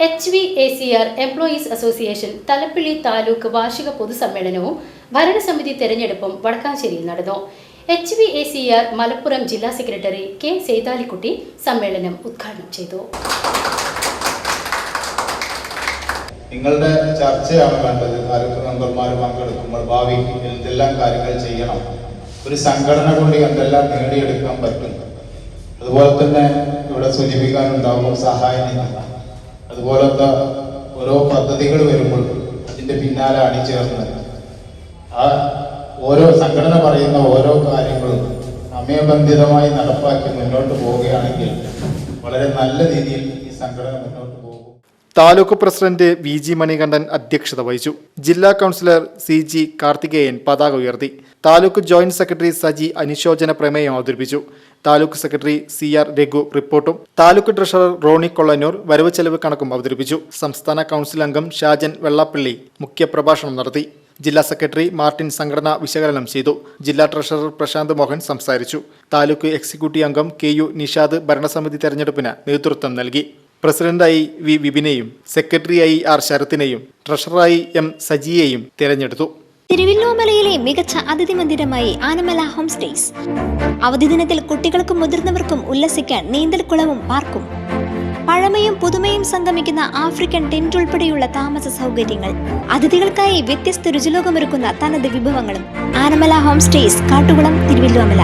H V A C R employees association Thalappilly taluk വാർഷിക പൊതുസമ്മേളനവും ഭരണസമിതി തെരഞ്ഞെടുപ്പും വടക്കാഞ്ചേരിയിൽ നടന്നു H V A C R Malappuram ജില്ലാ സെക്രട്ടറി കെ സേതാലിക്കുട്ടി സമ്മേളനം ഉദ്ഘാടനം ചെയ്തു നിങ്ങളുടെ ചർച്ചയാണ് വേണ്ടത് താലൂക്ക് മെമ്പർമാർ പങ്കെടുക്കുമ്പോൾ ഭാവി എന്തെല്ലാം കാര്യങ്ങൾ ചെയ്യണം? ഒരു സംഘടന കൊണ്ട് എന്തെല്ലാം നേടിയെടുക്കാൻ പറ്റും? അതുപോലെ തന്നെ ഇവിടെ സൂചിപ്പിക്കാനുണ്ടാവും സഹായം അതുപോലത്തെ ഓരോ പദ്ധതികൾ വരുമ്പോൾ അതിന്റെ പിന്നാലെ അണിചേർന്ന് ആ ഓരോ സംഘടന പറയുന്ന ഓരോ കാര്യങ്ങളും സമയബന്ധിതമായി നടപ്പാക്കി മുന്നോട്ട് പോവുകയാണെങ്കിൽ വളരെ നല്ല രീതിയിൽ ഈ സംഘടന മുന്നോട്ട് പോകും taluk president V G Manikandan അധ്യക്ഷത വഹിച്ചു. ജില്ലാ കൗൺസിലർ സി ജി കാർത്തികേയൻ പതാക ഉയർത്തി. താലൂക്ക് ജോയിന്റ് സെക്രട്ടറി സജി അനുശോചന പ്രമേയം അവതരിപ്പിച്ചു. Taluk secretary C R Raghu റിപ്പോർട്ടും. താലൂക്ക് ട്രഷറർ റോണി കൊള്ളന്നൂർ വരവ് ചെലവ് കണക്കും അവതരിപ്പിച്ചു. സംസ്ഥാന കൗൺസിൽ അംഗം ഷാജൻ വെള്ളാപ്പള്ളി മുഖ്യപ്രഭാഷണം നടത്തി. ജില്ലാ സെക്രട്ടറി മാർട്ടിൻ സംഘടന വിശകലനം ചെയ്തു. ജില്ലാ ട്രഷറർ പ്രശാന്ത് മോഹൻ സംസാരിച്ചു. താലൂക്ക് എക്സിക്യൂട്ടീവ് അംഗം കെ യു നിഷാദ് ഭരണസമിതി തെരഞ്ഞെടുപ്പിന് നേതൃത്വം നൽകി. പ്രസിഡന്റായി വി വിപിനെയും സെക്രട്ടറിയായി ആർ ശരത്തിനെയും ട്രഷററായി എം സജിയെയും തിരഞ്ഞെടുത്തു. തിരുവല്ലോമലയിലെ മികച്ച അതിഥി മന്ദിരമായി ആനമല ഹോം സ്റ്റേസ്. അവധി ദിനത്തിൽ കുട്ടികൾക്കും മുതിർന്നവർക്കും ഉല്ലസിക്കാൻ നീന്തൽക്കുളവും പാർക്കും. പഴമയും പുതുമയും സംഗമിക്കുന്ന ആഫ്രിക്കൻ ടെന്റ് ഉൾപ്പെടെയുള്ള താമസ സൗകര്യങ്ങൾ. അതിഥികൾക്കായി വ്യത്യസ്ത രുചിലോകമൊരുക്കുന്ന തനത് വിഭവങ്ങളും. Anamala home stays Kattukulam Thiruvallomala.